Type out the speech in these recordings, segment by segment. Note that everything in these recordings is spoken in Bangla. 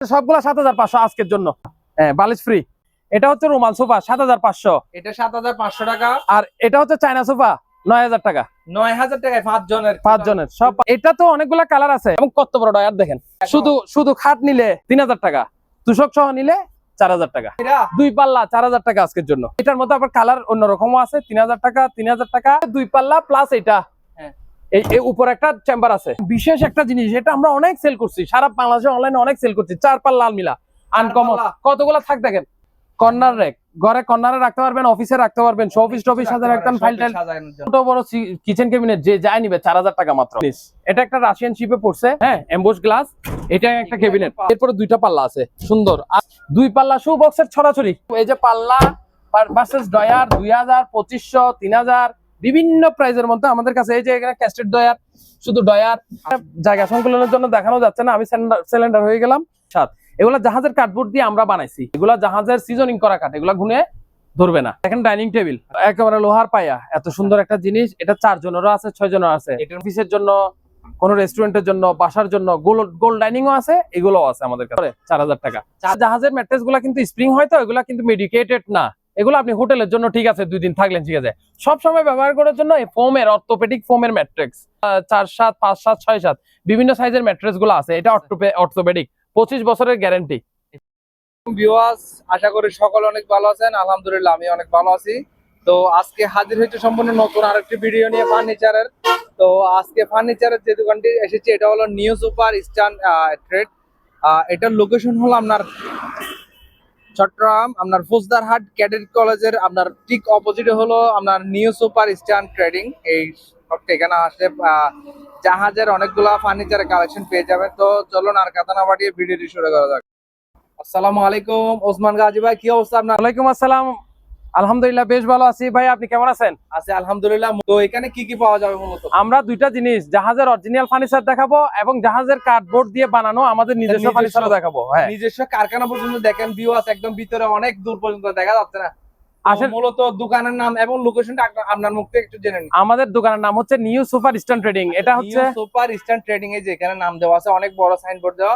সবগুলা সাত হাজার পাঁচশো আজকের জন্য। হ্যাঁ বালিশ ফ্রি এটা হচ্ছে রুমাল সোফা সাত হাজার পাঁচশো। এটা সাত হাজার পাঁচশো টাকা। আর এটা হচ্ছে চায়না সোফা নয় হাজার টাকা। নয় হাজার টাকায় পাঁচ জনের পাঁচ জনের সব এটা তো অনেকগুলা কালার আছে। এবং কত বড় ডয়ার দেখেন। শুধু শুধু খাট নিলে তিন হাজার টাকা তুষক সহ নিলে চার হাজার টাকা। দুই পাল্লা চার হাজার টাকা আজকের জন্য। এটার মধ্যে আবার কালার অন্যরকমও আছে তিন হাজার টাকা তিন হাজার টাকা। দুই পাল্লা প্লাস এটা। এই উপর একটা চেম্বার আছে। বিশেষ একটা জিনিস এটা আমরা অনেক সেল করছি। সারা বাংলাদেশে অনলাইনে অনেক সেল করছি। চার পাল্লা আলমিলা আনকমন পাল্লা। কতগুলা থাক দেখেন। কর্নার রেক ঘরে কর্নারে রাখতে পারবেন অফিসে রাখতে পারবেন অফিস টফিস সাথে রাখতেন ফাইল টাইল ছোট বড় কিচেন ক্যাবিনেট যে নিবে চার হাজার টাকা মাত্র। এটা একটা রাশিয়ান শিপে পড়ছে হ্যাঁ এম্বোস গ্লাস এটা একটা ক্যাবিনেট এরপরে দুইটা পাল্লা আছে সুন্দর। আর দুই পাল্লা শু বক্সের ছড়াছড়ি। এই যে পাল্লা ভার্সেস ডয়ার দুই হাজার পঁচিশশো তিন হাজার। বিভিন্ন প্রাইজের মধ্যে আমাদের কাছে এই যে এখানে ক্যাস্টেড ডয়ার শুধু ডয়ার জায়গা সংকলনের জন্য দেখানো যাচ্ছে না, আমি সিলিন্ডার হয়ে গেলাম। সাত, এগুলা জাহাজের কাঠবোর্ড দিয়ে আমরা বানাইছি। এগুলা জাহাজের সিজনিং করা কাঠ, এগুলা গুনে ধরবে না। দেখেন ডাইনিং টেবিল একেবারে লোহার পায়া, এত সুন্দর একটা জিনিস। এটা চার জনেরও আছে ছয় জনের আছে। এটা অফিসের জন্য, কোন রেস্টুরেন্টের জন্য, বাসার জন্য, গোল গোল ডাইনিং ও আছে, এগুলোও আছে আমাদের কাছে। চার হাজার টাকা। জাহাজের ম্যাট্রেসগুলা কিন্তু স্প্রিং হয় তো, এগুলা কিন্তু মেডিকেটেড না। এগুলো আপনি হোটেলের জন্য ঠিক আছে দুই দিন থাকলেন ঠিক আছে। সব সময় ব্যবহার করার জন্য এই ফোমের অর্থোপেডিক ফোমের ম্যাট্রিক্স চার সাত পাঁচ সাত ছয় সাত বিভিন্ন সাইজের ম্যাট্রেসগুলো আছে। এটা অর্থোপেডিক পঁচিশ বছরের গ্যারান্টি ভিউয়ার্স আশা করি সকলে অনেক ভালো আছেন। আলহামদুলিল্লাহ আমি অনেক ভালো আছি। তো আজকে হাজির হয়েছে সম্পূর্ণ নতুন আরেকটি ভিডিও নিয়ে ফার্নিচারের। তো আজকে ফার্নিচারের যে দোকানটি এসেছে এটা হলো নিউ সুপার ইস্টার্ন ট্রেড এটার লোকেশন হলো আপনার চট্টগ্রাম, আপনার ফৌজদারহাট, ক্যাডেট কলেজের আপনার ঠিক অপোজিটে হলো আপনার নিউ সুপার স্টান ট্রেডিং। এই এখানে আসলে জাহাজের অনেকগুলা ফার্নিচারের কালেকশন পেয়ে যাবেন। তো চলুন আর কথা না পাঠিয়ে ভিডিওটি শুরু করা যাক। আসসালামু আলাইকুম, ওসমান গাজী ভাই, কি অবস্থা আপনার? ওয়ালাইকুম আসসালাম। আলহামদুলিল্লাহ বেশ ভালো আছি। ভাই আপনি কেমন আছেন? আছে আলহামদুলিল্লাহ। তো এখানে কি কি পাওয়া যাবে মূলত? আমরা দুইটা জিনিস জাহাজের অরিজিনাল ফার্নিচার দেখাবো এবং জাহাজের কার্ডবোর্ড দিয়ে বানানো আমাদের নিজস্ব ফার্নিচার দেখাবো হ্যাঁ। নিজস্ব কারখানা পর্যন্ত দেখেন ভিউ আছে একদম ভিতরে অনেক দূর পর্যন্ত দেখা যাচ্ছে না। আসলে মূলত দোকানের নাম এবং লোকেশনটা আপনার মুখ থেকে একটু জেনে নিন। আমাদের দোকানের নাম হচ্ছে নিউ সুপার ইস্টার্ন ট্রেডিং এটা হচ্ছে সুপার ইস্টার্ন ট্রেডিং এ যেখানে নাম দেওয়া আছে অনেক বড় সাইনবোর্ড দেওয়া।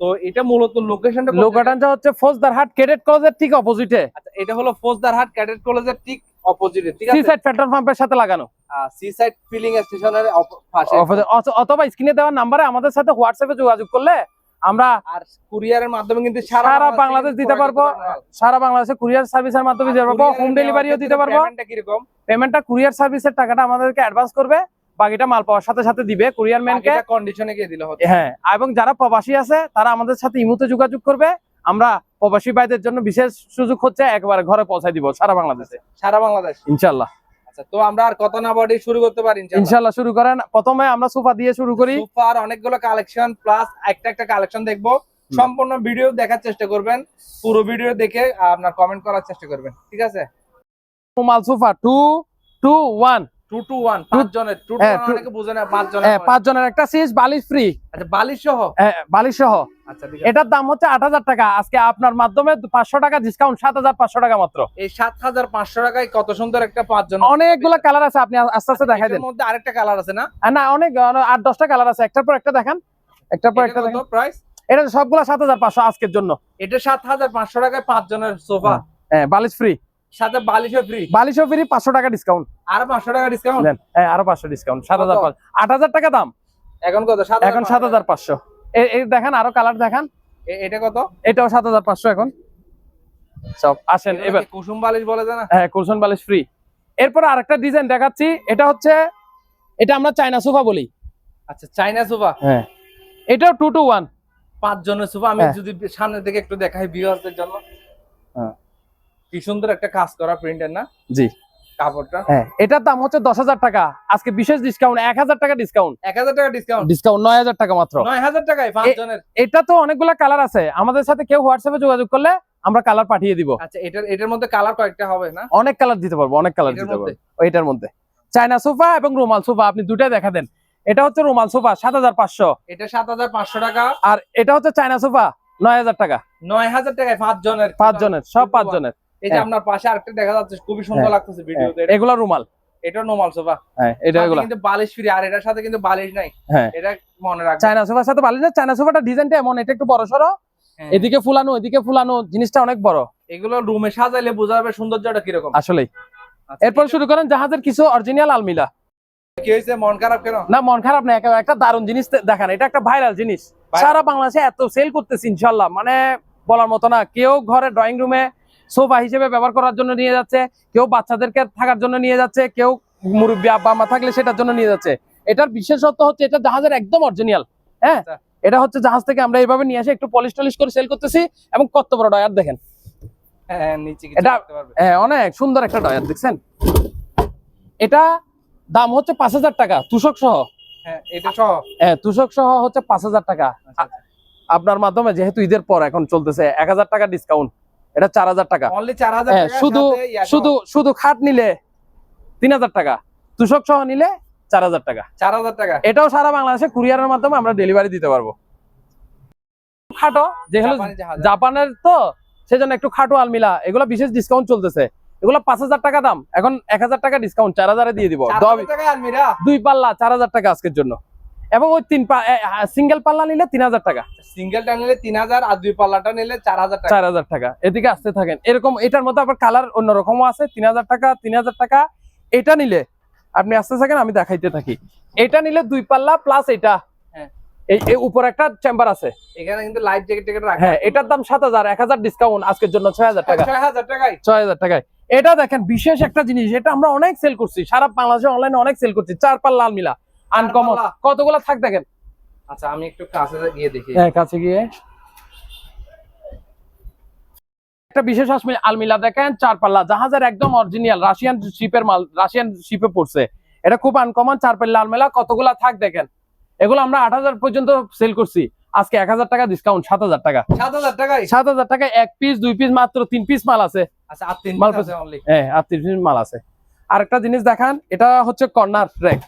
তো এটা মূলত লোকেশনটা লোকাটানটা হচ্ছে ফৌজদারহাট ক্যাডেট কলেজের ঠিক অপোজিটে আচ্ছা এটা হলো ফৌজদারহাট ক্যাডেট কলেজের ঠিক অপোজিটে ঠিক সি সাইড পেট্রোল পাম্পের সাথে লাগানো। সি সাইড ফিলিং স্টেশনের পাশে। অথবা স্ক্রিনে দেওয়ার নাম্বারে আমাদের সাথে হোয়াটসঅ্যাপে যোগাযোগ করলে আমরা আর কুরিয়ারের মাধ্যমে কিন্তু সারা সারা বাংলাদেশ দিতে পারব। সারা বাংলাদেশে কুরিয়ার সার্ভিসের মাধ্যমে দিতে পারব। হোম ডেলিভারিও দিতে পারব। পেমেন্টটা কীরকম? পেমেন্টটা কুরিয়ার সার্ভিসের টাকাটা আমাদেরকে অ্যাডভান্স করবে। বাকিটা মাল পাওয়ার সাথে সাথে দিবে কুরিয়ার ম্যানকে কন্ডিশনে গিয়ে দিলে হতো। হ্যাঁ এবং যারা প্রবাসী আছে তারা আমাদের সাথে ইমুতে যোগাযোগ করবে। আমরা প্রবাসী ভাইদের জন্য বিশেষ সুযোগ হচ্ছে একবার ঘরে পৌঁছায় দিব সারা বাংলাদেশে। সারা বাংলাদেশ। ইনশাল্লাহ। আচ্ছা তো আমরা আর কত না বাড়ি শুরু করতে পারি ইনশাআল্লাহ ইনশাল্লাহ শুরু করেন। প্রথমে আমরা সোফা দিয়ে শুরু করি। সুপার অনেকগুলো কালেকশন প্লাস একটা একটা কালেকশন দেখব। সম্পূর্ণ ভিডিও দেখার চেষ্টা করবেন। পুরো ভিডিও দেখে আপনার কমেন্ট করার চেষ্টা করবেন। ঠিক আছে? রুমাল sofa. Two two one two two one পাঁচ জনের টু টু হ্যাঁ, two- অনেকে বুঝে না পাঁচ জনের হয়। পাঁচ জনের একটা সিজ বালিশ ফ্রি আচ্ছা বালিশ সহ বালিশ সহ আচ্ছা এটার দাম হচ্ছে আট হাজার টাকা। আজকে আপনার মাধ্যমে পাঁচশো টাকা ডিসকাউন্ট সাত হাজার পাঁচশো টাকা মাত্র। এই সাত হাজার পাঁচশো টাকায় কত সুন্দর একটা পাঁচ জন অনেকগুলো কালার আছে আপনি আস্তে আস্তে দেখাই দেন। মধ্যে আরেকটা কালার আছে না? না অনেক অনেক- আট দশটা কালার আছে। একটার পর একটা দেখান। একটার পর একটা দেখেন। প্রাইস এটা সবগুলো সাত হাজার পাঁচশো আজকের জন্য। এটা সাত হাজার পাঁচশো টাকায় পাঁচ জনের সোফা হ্যাঁ বালিশ ফ্রি সাথে বালিশও ফ্রি বালিশও ফ্রি পাঁচশো টাকা ডিসকাউন্ট আর পাঁচশো টাকা ডিসকাউন্ট দেন হ্যাঁ আরও পাঁচশো ডিসকাউন্ট সাত হাজার পাঁচশো আট হাজার টাকা দাম। এখন কত? এখন সাত হাজার পাঁচশো। এই দেখেন আরও কালার দেখান। এটা কত? এটাও সাত হাজার পাঁচশো এখন। সব আসেন এবার। কুসুম বালিশ বলে না হ্যাঁ কুলসন বালিশ ফ্রি এরপর আরেকটা ডিজাইন দেখাচ্ছি। এটা হচ্ছে এটা আমরা চায়না সোফা বলি। আচ্ছা চাইনা সোফা? হ্যাঁ। এটাও টু টু ওয়ান পাঁচ জনের সোফা। আমি হ্যাঁ। যদি সামনে থেকে একটু দেখাই ভিউয়ারদের জন্য। হ্যাঁ। কি সুন্দর একটা কাজ করা প্রিন্টের না? জি। কাপড়টা? হ্যাঁ এটার দাম হচ্ছে দশ হাজার টাকা। আজকে বিশেষ ডিসকাউন্ট এক হাজার টাকা ডিসকাউন্ট এক হাজার টাকা ডিসকাউন্ট ডিসকাউন্ট নয় হাজার টাকা মাত্র। নয় হাজার টাকায় পাঁচ জনের এটা তো অনেকগুলা কালার আছে। আমাদের সাথে কেউ হোয়াটসঅ্যাপে যোগাযোগ করলে আমরা কালার পাঠিয়ে দিব। আচ্ছা এটার এটার মধ্যে কালার কয়েকটা হবে না? অনেক কালার দিতে পারব অনেক কালার দিতে পারব। এটার মধ্যে। চায়না সোফা এবং রুমাল সোফা আপনি দুটাই দেখা দেন। এটা হচ্ছে রুমাল সোফা সাত হাজার পাঁচশো। এটা সাত হাজার পাঁচশো টাকা। আর এটা হচ্ছে চায়না সোফা নয় হাজার টাকা। নয় হাজার টাকায় পাঁচ জনের পাঁচ জনের সব পাঁচ জনের এই যে হ্যাঁ। আপনার পাশে আরেকটা দেখা যাচ্ছে খুবই সুন্দর হ্যাঁ। লাগতেছে ভিডিওতে এগুলা রুমাল? এটা নর্মাল সোফা হ্যাঁ এটা এগুলা। কিন্তু বালিশ ফ্রি আর এটার সাথে কিন্তু বালিশ নাই। হ্যাঁ। এটা মনে রাখবেন। চায়না সোফার সাথে ভালো চায়না সোফাটা ডিজাইনটা এমন এটা একটু বড় হ্যাঁ। এদিকে ফুলানো এদিকে ফুলানো জিনিসটা অনেক বড়। এগুলো রুমে সাজাইলে বোঝা যাবে সৌন্দর্যটা কীরকম। আসলেই। আচ্ছা, এরপর শুরু করেন জাহাজের কিছু অরিজিনাল আলমিলা কি হয়েছে? মন খারাপ কেন? না মন খারাপ না একটা দারুণ জিনিস দেখান। এটা একটা ভাইরাল জিনিস? সারা বাংলাদেশে এত সেল করতেছি ইনশাল্লাহ মানে বলার মতো না কেউ ঘরে ড্রয়িং রুমে সোফা হিসেবে ব্যবহার করার জন্য নিয়ে যাচ্ছে কেউ বাচ্চাদেরকে থাকার জন্য নিয়ে যাচ্ছে কেউ মুরব্বী আব্বা মা থাকলে সেটার জন্য নিয়ে যাচ্ছে। এটার বিশেষত্ব হচ্ছে এটা জাহাজের একদম অরিজিনাল হ্যাঁ? আচ্ছা। এটা হচ্ছে জাহাজ থেকে আমরা এইভাবে নিয়ে এসে একটু পলিশ টলিশ করে সেল করতেছি এবং কত বড় ডয়ার দেখেন। হ্যাঁ এটা- হ্যাঁ অনেক সুন্দর একটা ডয়ার দেখছেন? এটা দাম হচ্ছে পাঁচ হাজার টাকা তুষক সহ। হ্যাঁ এটা সহ। হ্যাঁ তুষক সহ হচ্ছে পাঁচ হাজার টাকা। আচ্ছা, আচ্ছা। আপনার মাধ্যমে যেহেতু ঈদের পর এখন চলতেছে এক হাজার টাকা ডিসকাউন্ট এটা চার হাজার টাকা। হ্যাঁ শুধু শুধু শুধু খাট নিলে তিন হাজার টাকা তুষক সহ নিলে চার হাজার টাকা। চার হাজার টাকা। এটাও সারা বাংলাদেশে কুরিয়ারের মাধ্যমে আমরা ডেলিভারি দিতে পারব। খাটো যেগুলো জাপানের তো সেজন্য একটু খাটো আলমিলা এগুলো বিশেষ ডিসকাউন্ট চলতেছে। এগুলো পাঁচ হাজার টাকা দাম এখন এক হাজার টাকা ডিসকাউন্ট চার হাজারে দিয়ে দিব। দুই পাল্লা চার হাজার টাকা আজকের জন্য। এবং ওই তিন সিঙ্গেল পাল্লা নিলে তিন হাজার টাকা। সিঙ্গেলটা নিলে তিন হাজার আর দুই পাল্লাটা নিলে চার হাজার চার হাজার টাকা। এদিকে আসতে থাকেন। এরকম এটার মধ্যে আবার কালার অন্যরকমও আছে। তিন হাজার টাকা তিন হাজার টাকা। এটা নিলে আপনি আসতে থাকেন আমি দেখাইতে থাকি। এটা নিলে দুই পাল্লা প্লাস এটা। হ্যাঁ। এই উপর একটা চেম্বার আছে। এখানে কিন্তু লাইট জ্যাকেট টেকেট রাখা হ্যাঁ এটার দাম ডিসকাউন্ট আজকের জন্য ছয় হাজার টাকা। ছয় হাজার টাকায়? ছয় হাজার টাকায়। এটা দেখেন বিশেষ একটা জিনিস এটা আমরা অনেক সেল করছি। সারা বাংলাদেশে অনলাইনে অনেক সেল করছি। চার পাল্লা আলমিলা আনকমন। কতগুলো থাক দেখেন। আচ্ছা আমি একটু কাছে গিয়ে দেখি। হ্যাঁ কাছে গিয়ে। একটা বিশেষ আলমি- আলমিলা দেখেন চার পাল্লা জাহাজের একদম অরিজিনাল রাশিয়ান শিপের মাল রাশিয়ান শিপে পড়ছে। এটা খুব আনকমন চার পাল্লা আলমিলা। কতগুলা থাক দেখেন। এগুলো আমরা আট হাজার পর্যন্ত সেল করছি। আজকে এক হাজার টাকা ডিসকাউন্ট সাত হাজার টাকা। সাত হাজার টাকায়? সাত হাজার টাকা এক পিস দুই পিস মাত্র তিন পিস মাল আছে। আচ্ছা মাল আছে হ্যাঁ আর তিন পিস মাল আছে। আরেকটা জিনিস দেখান এটা হচ্ছে কর্নার র্যাক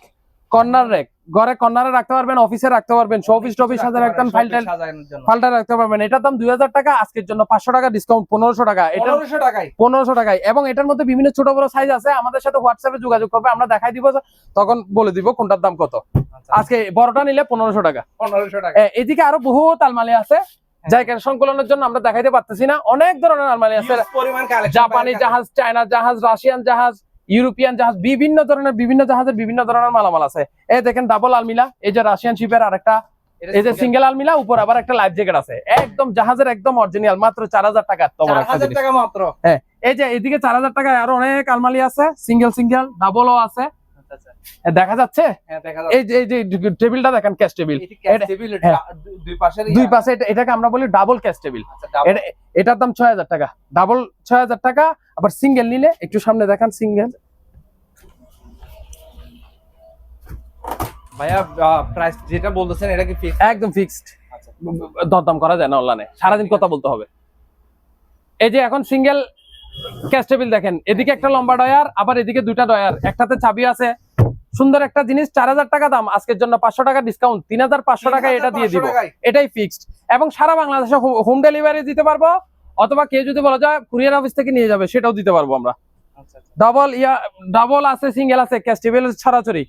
কর্নার র্যাক ঘরে কর্নারে রাখতে পারবেন অফিসে রাখতে পারবেন অফিস টফিস সাথে রাখতেন ফাইল টাইল সাজানোর রাখতে পারবেন। এটার দাম দুই হাজার টাকা আজকের জন্য পাঁচশো টাকা ডিসকাউন্ট পনেরোশো টাকা। এটা পনেরোশো টাকায়। পনেরোশো টাকায়। এবং এটার মধ্যে বিভিন্ন ছোট বড় সাইজ আছে। আমাদের সাথে হোয়াটসঅ্যাপে যোগাযোগ করবে আমরা দেখাই দিব তখন বলে দিব কোনটার দাম কত। আচ্ছা। আজকে বড়টা নিলে পনেরোশো টাকা। পনেরোশো টাকা। এদিকে আরও বহু আলমারি আছে। জায়গা সংকলনের জন্য আমরা দেখাইতে পারতেছি না। অনেক ধরনের আলমারি আছে। জাপানি জাহাজ চায়না জাহাজ রাশিয়ান জাহাজ ইউরোপিয়ান জাহাজ বিভিন্ন ধরনের বিভিন্ন জাহাজের বিভিন্ন ধরনের মালামাল আছে। এই দেখেন ডাবল আলমিলা এই যে রাশিয়ান শিপের আরেকটা এই যে সিঙ্গেল আলমিলা উপর আবার একটা লাইফ জ্যাকেট আছে। একদম জাহাজের একদম অরিজিনাল মাত্র চার হাজার টাকা টাকা মাত্র। এই যে এদিকে চার হাজার টাকায় আরও অনেক আলমারি আছে সিঙ্গেল সিঙ্গেল ডাবলও আছে। আচ্ছা আচ্ছা। এ, দেখা যাচ্ছে? হ্যাঁ এই যে এই যে টেবিলটা দেখেন ক্যাশ টেবিল হ্যাঁ। দুই পাশে এটাকে আমরা বলি ডাবল ক্যাশ টেবিল এটা এটার দাম ছয় হাজার টাকা। ডাবল ছয় হাজার টাকা আবার সিঙ্গেল নিলে একটু সামনে দেখান সিঙ্গেল। ভাইয়া প্রাইস যেটা বলতেছেন এটা কি ফিক্স একদম ফিক্সড দরদাম করা যায় না অনলাইনে সারাদিন কথা বলতে হবে। এই যে এখন সিঙ্গেল ক্যাশ টেবিল দেখেন এদিকে একটা লম্বা ডয়ার আবার এদিকে দুইটা ডয়ার একটাতে চাবি আছে। সুন্দর একটা জিনিস চার হাজার টাকা দাম আজকের জন্য পাঁচশো টাকা ডিসকাউন্ট তিন হাজার পাঁচশো টাকা এটা দিয়ে দিব। 3500 এটাই ফিক্সড এবং সারা বাংলাদেশে হোম ডেলিভারি দিতে পারব। অথবা কেউ যদি বলা যায় কুরিয়ার অফিস থেকে নিয়ে যাবে সেটাও দিতে পারব আমরা। আচ্ছা আচ্ছা। ডাবল ইয়া ডাবল আছে সিঙ্গেল আছে ক্যাশ টেবিল ছড়াছড়ি।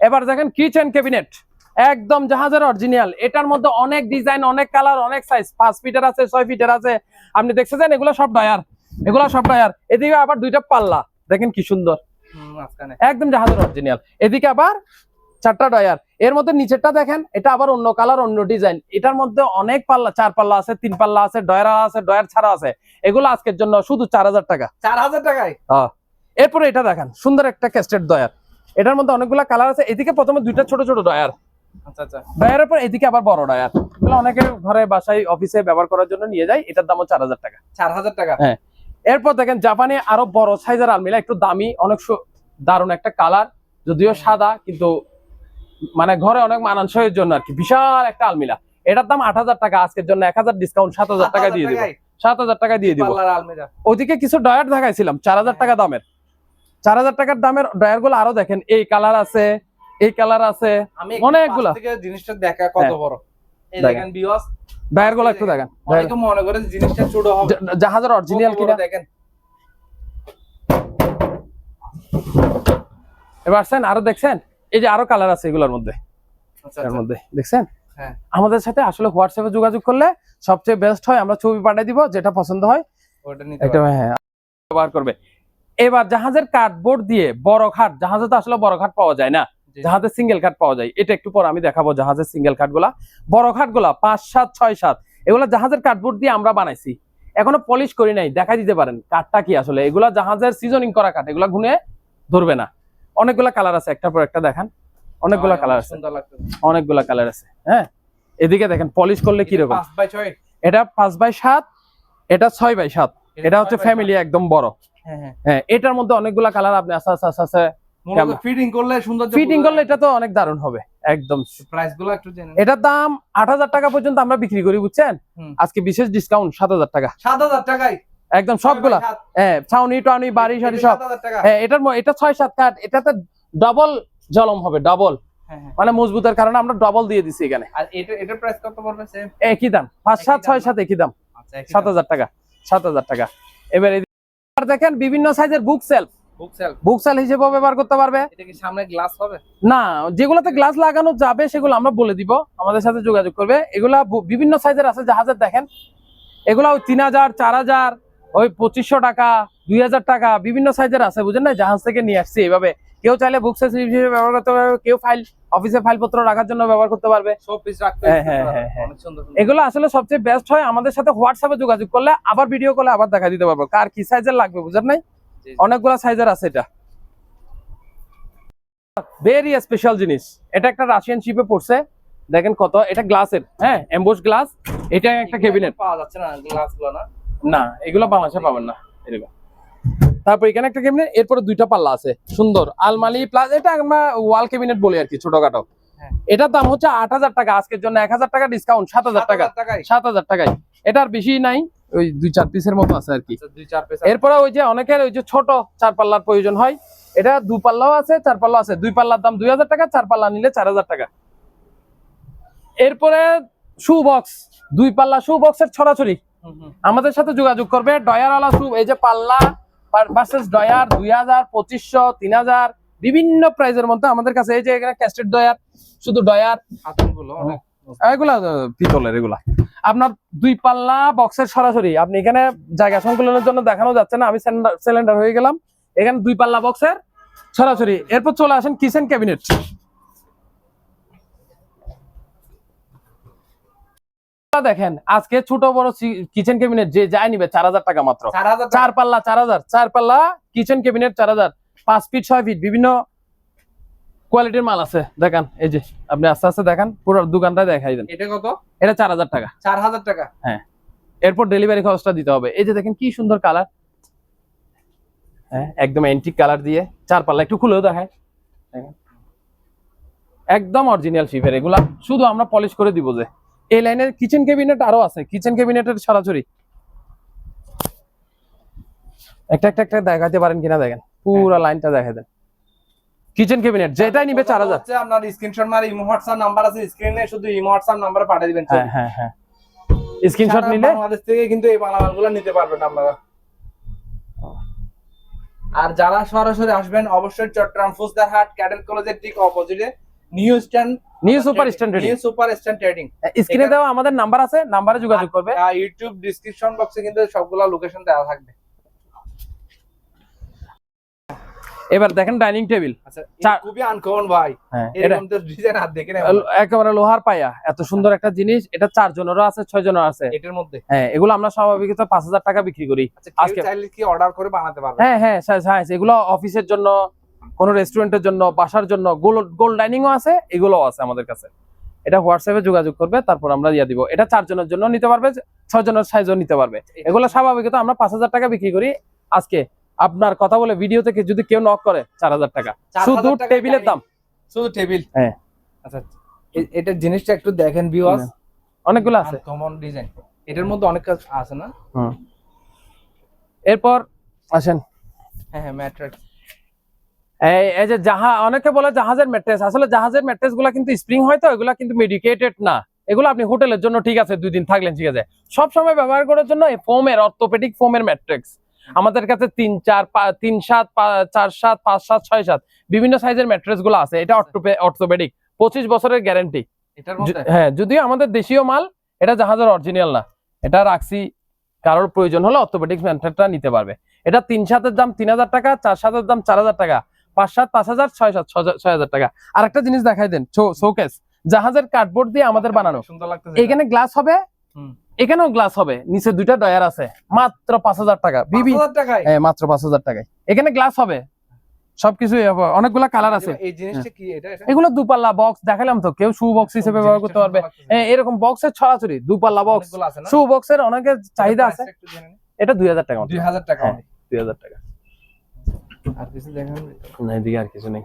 এবার দেখেন কিচেন ক্যাবিনেট একদম জাহাজের অরিজিনাল এটার মধ্যে অনেক ডিজাইন অনেক কালার অনেক সাইজ পাঁচ ফিটের আছে ছয় ফিটের আছে। আপনি দেখছেন এগুলো সব ডায়ার এগুলো সব ডায়ার এদিকে আবার দুইটা পাল্লা। দেখেন কি সুন্দর। একদম জাহাজের অরিজিনাল এদিকে আবার চারটা ডয়ার এর মধ্যে নিচেরটা দেখেন এটা আবার অন্য কালার অন্য ডিজাইন এটার মধ্যে অনেক পাল্লা চার পাল্লা আছে তিন পাল্লা আছে ডয়ার আছে ডয়ার ছাড়া আছে। এগুলো আজকের জন্য শুধু চার হাজার টাকা। চার হাজার টাকায়? হ্যাঁ। এরপরে এটা দেখেন সুন্দর একটা ক্যাস্টেড ডয়ার এটার মধ্যে অনেকগুলো কালার আছে এদিকে প্রথমে দুইটা ছোট ছোট ডয়ার আচ্ছা আচ্ছা। ডয়ারের পর এদিকে আবার বড় ডয়ার এগুলো অনেকের ঘরে বাসায় অফিসে ব্যবহার করার জন্য নিয়ে যায় এটার দামও চার হাজার টাকা। চার হাজার টাকা? এরপর দেখেন জাপানে আরও বড় সাইজের আলমিরা একটু দামি অনেক দারুণ একটা কালার যদিও সাদা কিন্তু মানে ঘরে অনেক মানানসইয়ের জন্য আর কি। বিশাল একটা আলমিরা। এটার দাম আট হাজার টাকা আজকের জন্য এক হাজার ডিসকাউন্ট সাত হাজার টাকা দিয়ে দিব। সাত হাজার টাকা দিয়ে দিব। ওদিকে কিছু ডয়ার দেখাইছিলাম চার হাজার টাকা দামের। চার হাজার টাকার দামের ডয়ারগুলো আরও দেখেন এই কালার আছে এই কালার আছে অনেকগুলা। জিনিসটা দেখা কত হ্যাঁ। বড়। এই দেখেন। বিওয়াস ডয়ারগুলো একটু দেখেন অনেকে মনে করে যে জিনিসটা ছোট হবে। জাহাজের অরিজিনাল কিনা? দেখেন। এবার আরও দেখছেন? এই যে আরও কালার আছে এগুলোর মধ্যে। আচ্ছা এর আচ্ছা। মধ্যে দেখছেন? হ্যাঁ। আমাদের সাথে আসলে হোয়াটসঅ্যাপে যোগাযোগ করলে সবচেয়ে বেস্ট হয় আমরা ছবি পাঠিয়ে দিব যেটা পছন্দ হয় এটা হ্যাঁ ব্যবহার করবে। এবার জাহাজের কার্ডবোর্ড দিয়ে বড় খাট জাহাজে তো আসলে বড় খাট পাওয়া যায় না। জাহাজের সিঙ্গেল খাট পাওয়া যায়। এটা একটু পর আমি দেখাবো জাহাজের সিঙ্গেল খাটগুলা বড় খাটগুলা পাঁচ সাত ছয় সাত এগুলা জাহাজের কার্ডবোর্ড দিয়ে আমরা বানাইছি। এখনও পলিশ করি নাই দেখাই দিতে পারেন কাঠটা কি আসলে? এগুলা জাহাজের সিজনিং করা কাঠ এগুলা গুনে ধরবে না। অনেকগুলা কালার আছে একটার পর একটা দেখান। অনেকগুলা কালার আছে। অনেকগুলা কালার আছে হ্যাঁ? এদিকে দেখেন পলিশ করলে বাই ছয়। এটা পাঁচ বাই সাত এটা ছয় বাই সাত। এটা হচ্ছে ফ্যামিলি একদম বড়। হ্যাঁ হ্যাঁ। হ্যাঁ এটার মধ্যে অনেকগুলা কালার আপনি আস্তে আস্তে আস্তে আস্তে ফিটিং করলে সুন্দর ফিটিং করলে এটা তো অনেক দারুণ হবে একদম। প্রাইসগুলো একটু জেনে এটার দাম আট হাজার টাকা পর্যন্ত আমরা বিক্রি করি বুঝছেন? আজকে বিশেষ ডিসকাউন্ট সাত হাজার টাকা। সাত হাজার টাকায়? একদম সবগুলা। হ্যাঁ ছাউনি টাউনি বাড়ি এটা সব। হ্যাঁ এটার এটা ছয় সাত কাঠ এটাতে ডবল জলম হবে ডবল হ্যাঁ, হ্যাঁ। মানে মজবুতের কারণে আমরা ডবল দিয়ে দিছি এখানে। আর এটা এটার প্রাইস কত পড়বে সেম একই দাম পাঁচ একই সাত দাম ছয় না? সাত একই দাম। আচ্ছা একই সাত হাজার টাকা সাত হাজার টাকা। এবার আর দেখেন বিভিন্ন সাইজের বুক সেলফ বুক সেল বুক হিসেবে ব্যবহার করতে পারবে। এটা কি সামনে গ্লাস হবে? না যেগুলোতে গ্লাস লাগানো যাবে সেগুলো আমরা বলে দিব। আমাদের সাথে যোগাযোগ করবে। এগুলা বিভিন্ন সাইজের আছে জাহাজের দেখেন। এগুলা ওই তিন হাজার চার হাজার। ওই পঁচিশশো টাকা দুই হাজার টাকা বিভিন্ন সাইজের আছে বুঝেন না জাহাজ থেকে নিয়ে আসছি এইভাবে। কেউ চাইলে বুক সেল হিসেবে ব্যবহার করতে পারবে কেউ ফাইল অফিসে ফাইলপত্র রাখার জন্য ব্যবহার করতে পারবে। হ্যাঁ, হ্যাঁ। হ্যাঁ। এগুলো আসলে সবচেয়ে বেস্ট হয় আমাদের সাথে হোয়াটসঅ্যাপে যোগাযোগ করলে আবার ভিডিও কলে আবার দেখা দিতে পারব। কার কি সাইজের লাগবে বুঝেন নাই? জি। সাইজের আছে এটা। ভেরি স্পেশাল জিনিস। এটা একটা রাশিয়ান শিপে পড়ছে। দেখেন কত এটা গ্লাসের হ্যাঁ এমবোস গ্লাস এটা একটা ক্যাবিনেট পাওয়া যাচ্ছে না গ্লাসগুলো না। না এগুলো বাংলাদেশে পাবেন না এরকম। তারপর এখানে একটা ক্যাবিনেট এরপরে দুইটা পাল্লা আছে সুন্দর। আলমারি প্লাস এটা আমরা ওয়াল ক্যাবিনেট বলি আর কি ছোটখাটো। হ্যাঁ। এটার দাম হচ্ছে আট হাজার টাকা আজকের জন্য এক হাজার টাকা ডিসকাউন্ট সাত হাজার টাকা। সাত হাজার টাকায়। এটার বেশি নাই ওই দুই চার পিসের মতো আছে আর কি। আচ্ছা, চার পিস এরপরে ওই যে অনেকের ওই যে ছোট চার পাল্লার প্রয়োজন হয় এটা দু পাল্লাও আছে চার পাল্লা আছে। দুই পাল্লার দাম দুই হাজার টাকা চার পাল্লা নিলে চার হাজার টাকা। এরপরে শু বক্স দুই পাল্লা শু বক্সের ছড়াছড়ি। আমাদের সাথে যোগাযোগ করবে ডয়ারওয়ালা শু এই যে পাল্লা ভার্সেস ডয়ার দুই হাজার পঁচিশশো তিন হাজার বিভিন্ন প্রাইজের মধ্যে আমাদের কাছে এই যে এখানে ক্যাস্টেড ডয়ার শুধু ডয়ার। এগুলা পিতলের এগুলা। আপনার দুই পাল্লা বক্সের সরাসরি আপনি এখানে জায়গা সংকুলনের জন্য দেখানো যাচ্ছে না আমি সিলিন্ডার হয়ে গেলাম। এখানে দুই পাল্লা বক্সের সরাসরি। এরপর চলে আসেন কিচেন ক্যাবিনেট দেখেন আজকে ছোট বড় কিচেন ক্যাবিনেট যে যাই নিবে চার হাজার টাকা মাত্র। চার হাজার চার পাল্লা চার হাজার চার পাল্লা কিচেন ক্যাবিনেট চার হাজার। পাঁচ ফিট ছয় ফিট বিভিন্ন কোয়ালিটির মাল আছে। দেখান এই যে আপনি আস্তে আস্তে দেখান পুরো দোকানটা দেখাই দেন। এটা কত? এটা চার হাজার টাকা। চার হাজার টাকা। হ্যাঁ। এরপর ডেলিভারি খরচটা দিতে হবে। এই যে দেখেন কি সুন্দর কালার হ্যাঁ একদম অ্যান্টিক কালার দিয়ে চার পাল্লা। একটু খুলেও দেখায়। একদম অরিজিনাল শিপের এগুলা শুধু আমরা পলিশ করে দিব যে। এই লাইনের কিচেন ক্যাবিনেট আরও আছে। কিচেন ক্যাবিনেটের সরাসরি। একটা একটা একটা দেখাতে পারেন কিনা দেখেন। পুরো লাইনটা দেখা দেন। কিচেন ক্যাবিনেট যেটাই নিবে চার হাজার। হচ্ছে আপনার স্ক্রিনশট মারে ইমো হোয়াটসঅ্যাপ নাম্বার আছে স্ক্রিনে শুধু ইমো হোয়াটসঅ্যাপ নাম্বারে পাঠিয়ে দিবেন হ্যাঁ হ্যাঁ হ্যাঁ। স্ক্রিনশট নিলে বাংলাদেশ থেকে কিন্তু এই মালামালগুলো নিতে পারবেন আপনারা। আর যারা সরাসরি আসবেন অবশ্যই চট্টগ্রাম ফুসদার হাট ক্যাডেট কলেজের ঠিক অপোজিটে new stand new super standard new super stand trading স্ক্রিনে দেওয়া আমাদের নাম্বার আছে নাম্বারে যোগাযোগ করবে। ইউটিউব ডিসক্রিপশন বক্সে কিন্তু সবগুলা লোকেশন দেওয়া থাকবে। এবার দেখেন ডাইনিং টেবিল আচ্ছা খুবই আনকমন ভাই। এরকম তো ডিজাইন হাত দেখে নেই একেবারে লোহার পায়া। এত সুন্দর একটা জিনিস এটা চার জনেরও আছে ছয় জনের আছে। এটার মধ্যে। হ্যাঁ এগুলো আমরা স্বাভাবিকত পাঁচ হাজার টাকা বিক্রি করি। আচ্ছা আজকে- চাইলে কি অর্ডার করে বানাতে পারবে? হ্যাঁ হ্যাঁ হ্যাঁ এগুলো অফিসের জন্য কোন রেস্টুরেন্টের জন্য বাসার জন্য গোল গোল ডাইনিংও আছে এগুলোও আছে আমাদের কাছে। এটা হোয়াটসঅ্যাপে যোগাযোগ করবে তারপর আমরা দিয়ে দিব। এটা চার জনের জন্য নিতে পারবে ছয় জনের সাইজও নিতে পারবে। এগুলো স্বাভাবিকত আমরা পাঁচ হাজার টাকা বিক্রি করি। আজকে আপনার কথা বলে ভিডিও থেকে যদি কেউ নক করে চার হাজার টাকা। শুধু টেবিলের দাম। শুধু টেবিল হ্যাঁ। আচ্ছা এ- এটার জিনিসটা একটু দেখেন ভিউয়ার্স অনেকগুলো আছে। কমন ডিজাইন এটার মধ্যে অনেক কাজ আছে না? হুম। এরপর আসেন। হ্যাঁ হ্যাঁ ম্যাট্রিক্স। এই যে জাহা অনেকে বলে জাহাজের ম্যাট্রেস আসলে জাহাজের ম্যাট্রেসগুলা কিন্তু স্প্রিং হয় তো এগুলা কিন্তু মেডিকেটেড না। এগুলো আপনি হোটেলের জন্য ঠিক আছে দুই দিন থাকলেন ঠিক আছে। সব সময় ব্যবহার করার জন্য এই ফোমের অর্থোপেডিক ফোমের ম্যাট্রিক্স আমাদের কাছে তিন চার তিন সাত চার সাত পাঁচ সাত ছয় সাত বিভিন্ন সাইজের ম্যাট্রেসগুলো আছে। এটা অর্থোপেডিক পঁচিশ বছরের গ্যারান্টি হ্যাঁ যদিও আমাদের দেশীয় মাল এটা জাহাজের অরিজিনাল না। এটা রাখছি কারোর প্রয়োজন হলে অর্থোপেডিক্স ম্যানটা নিতে পারবে। এটা তিন সাতের দাম তিন হাজার টাকা চার সাতের দাম চার হাজার টাকা। পাঁচ সাত পাঁচ হাজার ছয় সাত ছয়- হাজার টাকা। আর একটা জিনিস দেখাই দেন শোকেস জাহাজের কার্ডবোর্ড দিয়ে আমাদের বানানো। এখানে গ্লাস হবে? এখানেও গ্লাস হবে। নিচে দুইটা ডয়ার আছে। মাত্র পাঁচ হাজার টাকা। বিবি হ্যাঁ মাত্র পাঁচ হাজার টাকায়। এখানে গ্লাস হবে। সবকিছুই হবে। অনেকগুলা কালার আছে। এগুলো দুপাল্লা বক্স দেখালাম তো। কেউ শু বক্স হিসেবে ব্যবহার করতে পারবে। হ্যাঁ, এরকম বক্সের ছড়াছড়ি দুপাল্লা বক্স শু বক্সের অনেকের চাহিদা আছে। এটা দুই হাজার টাকা। 2000 টাকা হ্যাঁ। দুই হাজার টাকা। আর কিছু দেখান। না এদিকে আর কিছু নেই।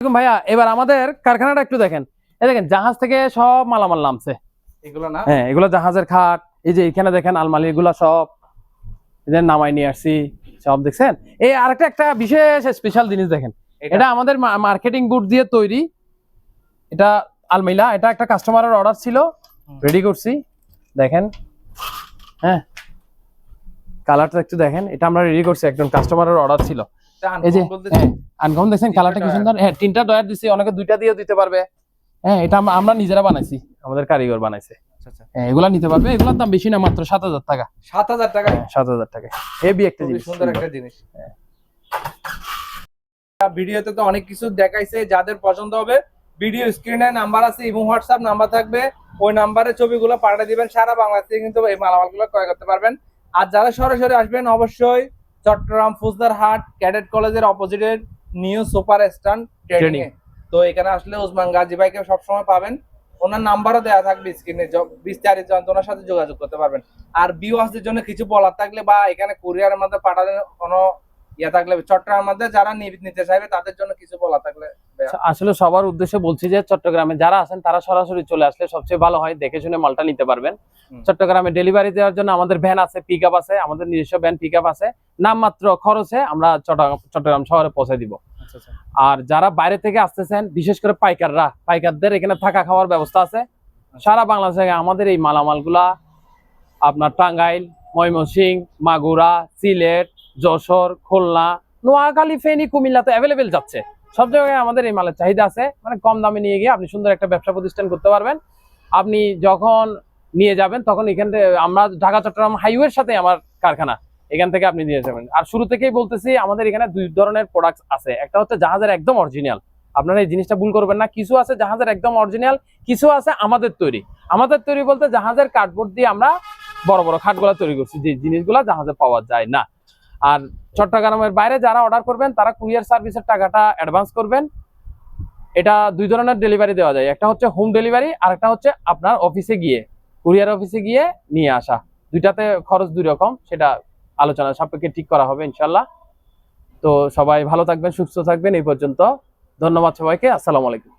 দেখুন ভাইয়া এবার আমাদের কারখানাটা একটু দেখেন। এই দেখেন জাহাজ থেকে সব মালামাল নামছে। এগুলো না? হ্যাঁ এগুলো জাহাজের খাট এই যে এখানে দেখেন আলমারি এগুলো সব। এদের নামাই নিয়ে আসছি সব দেখছেন? এই আরেকটা একটা বিশেষ স্পেশাল জিনিস দেখেন। এটা? আমাদের মার্কেটিং বুট দিয়ে তৈরি। এটা আলমিলা এটা একটা কাস্টমারের অর্ডার ছিল। রেডি করছি। দেখেন। হ্যাঁ। কালারটা একটু দেখেন। এটা আমরা রেডি করছি একজন কাস্টমারের অর্ডার ছিল। এই যে হ্যাঁ আনকমন দেখছেন কালারটা কি সুন্দর? হ্যাঁ তিনটা ডয়ার দিছি অনেকে দুইটা দিয়েও দিতে পারবে। হ্যাঁ এটা আমরা- আমরা নিজেরা বানাইছি আমাদের কারিগর বানাইছে। এগুলা নিতে পারবে এগুলোর দাম বেশি না মাত্র সাত হাজার টাকা। সাত হাজার টাকা? সাত হাজার টাকা। হেভি একটা জিনিস সুন্দর একটা জিনিস। ভিডিওতে তো অনেক কিছু দেখাইছে যাদের পছন্দ হবে ভিডিও স্ক্রিনে নাম্বার আছে এবং হোয়াটসঅ্যাপ নাম্বার থাকবে। ওই নাম্বারে ছবিগুলো পাঠিয়ে দিবেন সারা বাংলাদেশ কিন্তু এই মালামালগুলো ক্রয় করতে পারবেন। আর যারা সরাসরি আসবেন অবশ্যই চট্টগ্রাম ফুজদার হাট ক্যাডেট কলেজের অপোজিটে নিউ সুপার স্ট্যান্ড ট্রেনিং তো এখানে আসলে উসমান গাজী ভাইকে সবসময় পাবেন। ওনার নাম্বারও দেওয়া থাকবে স্ক্রিনে বিস্তারিত ওনার সাথে যোগাযোগ করতে পারবেন। আর বিওয়াসদের জন্য কিছু বলার থাকলে বা এখানে কুরিয়ার মধ্যে পাঠালে কোনো ইয়ে থাকলে চট্টগ্রামের মধ্যে যারা নিতে চাইবে তাদের জন্য কিছু বলা থাকলে আসলে সবার উদ্দেশ্যে বলছি যে চট্টগ্রামে যারা আছেন তারা সরাসরি চলে আসলে সবচেয়ে ভালো হয় দেখে শুনে মালটা নিতে পারবেন। চট্টগ্রামে ডেলিভারি দেওয়ার জন্য আমাদের ভ্যান আছে পিক আছে আমাদের নিজস্ব ভ্যান পিক আছে। নামমাত্র খরচে আমরা চট্টগ্রাম শহরে পৌঁছে দিব। আর যারা বাইরে থেকে আসতেছেন বিশেষ করে পাইকাররা পাইকারদের এখানে থাকা খাওয়ার ব্যবস্থা আছে। সারা বাংলাদেশে আমাদের এই মালামালগুলা আপনার টাঙ্গাইল ময়মনসিং মাগুরা সিলেট যশোর খুলনা নোয়াখালী ফেনী কুমিল্লাতে অ্যাভেলেবেল যাচ্ছে। সব জায়গায় আমাদের এই মালের চাহিদা আছে। মানে কম দামে নিয়ে গিয়ে আপনি সুন্দর একটা ব্যবসা প্রতিষ্ঠান করতে পারবেন। আপনি যখন নিয়ে যাবেন, তখন এখান থেকে আমরা ঢাকা, চট্টগ্রাম হাইওয়ের সাথে আমার কারখানা, এখান থেকে আপনি নিয়ে যাবেন। আর শুরু থেকেই বলতেছি, আমাদের এখানে দুই ধরনের প্রোডাক্ট আছে। একটা হচ্ছে জাহাজের একদম অরিজিনাল আপনারা এই জিনিসটা ভুল করবেন না, কিছু আছে জাহাজের একদম অরিজিনাল কিছু আছে আমাদের তৈরি। আমাদের তৈরি বলতে জাহাজের কার্ডবোর্ড দিয়ে আমরা বড় বড় খাটগুলা তৈরি করছি, যে জিনিসগুলা জাহাজে পাওয়া যায় না। আর চট্টগ্রামের বাইরে যারা অর্ডার করবেন, তারা কুরিয়ার সার্ভিসের টাকাটা অ্যাডভান্স করবেন। এটা দুই ধরনের ডেলিভারি দেওয়া যায়। একটা হচ্ছে হোম ডেলিভারি আর একটা হচ্ছে আপনার অফিসে গিয়ে কুরিয়ার অফিসে গিয়ে নিয়ে আসা। দুইটাতে খরচ দুই রকম, সেটা আলোচনা সাপেক্ষে ঠিক করা হবে ইনশাল্লাহ তো সবাই ভালো থাকবেন, সুস্থ থাকবেন, এই পর্যন্ত। ধন্যবাদ সবাইকে, আসসালামু আলাইকুম।